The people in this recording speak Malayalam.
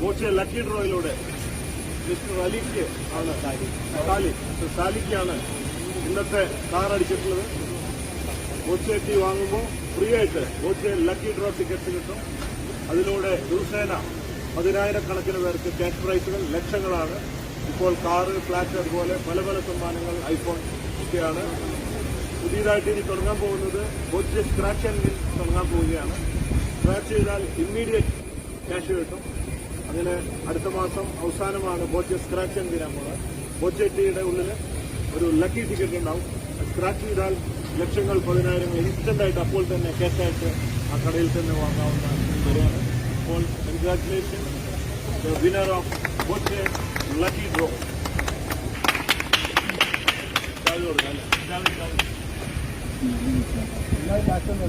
ബോച്ചെ ലക്കി ഡ്രോയിലൂടെ മിസ്റ്റർ അലിക്ക് ആണ് സാലി. മിസ്റ്റർ സാലിക്കാണ് ഇന്നത്തെ കാർ അടിച്ചിട്ടുള്ളത്. ബോച്ചെ ടി വാങ്ങുമ്പോൾ ഫ്രീ ആയിട്ട് ബോച്ചെ ലക്കി ഡ്രോ ടിക്കറ്റ്സ് കിട്ടും. അതിലൂടെ ദിവസേന പതിനായിരക്കണക്കിന് പേർക്ക് ക്യാഷ് പ്രൈസുകൾ ലക്ഷങ്ങളാണ്. ഇപ്പോൾ കാറ് ഫ്ലാറ്റ് അതുപോലെ പല പല സമ്മാനങ്ങൾ ഐഫോൺ ഒക്കെയാണ്. പുതിയതായിട്ട് ഇനി തുടങ്ങാൻ പോകുന്നത് കോച്ച് സ്ക്രാച്ച് ആൻഡ് തുടങ്ങാൻ പോവുകയാണ്. സ്ക്രാച്ച് ചെയ്താൽ ഇമ്മീഡിയറ്റ് ക്യാഷ് കിട്ടും. അങ്ങനെ അടുത്ത മാസം അവസാനമാണ് ബോജ് സ്ക്രാച്ച് ആൻഡ് ബോച്ചെ ടീയുടെ ഉള്ളിൽ ഒരു ലക്കി ടിക്കറ്റ് ഉണ്ടാവും. സ്ക്രാച്ച് ചെയ്താൽ ലക്ഷങ്ങൾ പതിനായിരങ്ങൾ ഇൻസ്റ്റന്റ് ആയിട്ട് അപ്പോൾ തന്നെ കേട്ടായിട്ട് ആ കടയിൽ തന്നെ വാങ്ങാവുന്ന വരെയാണ് അപ്പോൾ കൺഗ്രാറ്റുലേഷൻ ദ വിനർ ഓഫ് ബോജ് ലക്കി ഡ്രോ എല്ലാ ചാറ്റം